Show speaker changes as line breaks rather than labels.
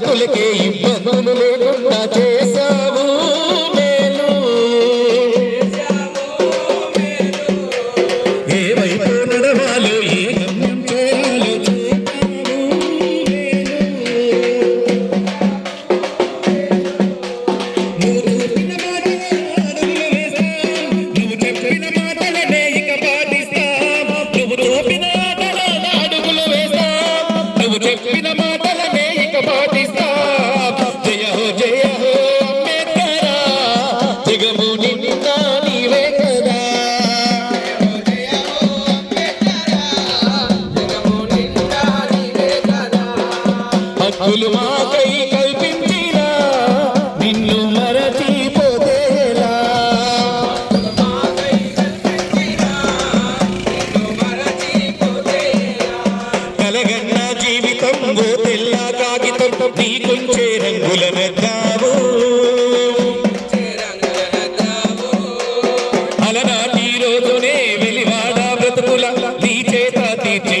జాతులకే ఇబ్బందులు లేకుండా పాదులు మాకై కల్పించిన నిన్ను మరతి పోదేలా కలగన్న జీవితం ఓ తెల్ల కాగితం నీకుంచే రంగుల మెద్దావు అలనాటి రోజునే వెలివాడ బ్రతుకుల నీ చేత తీర్చే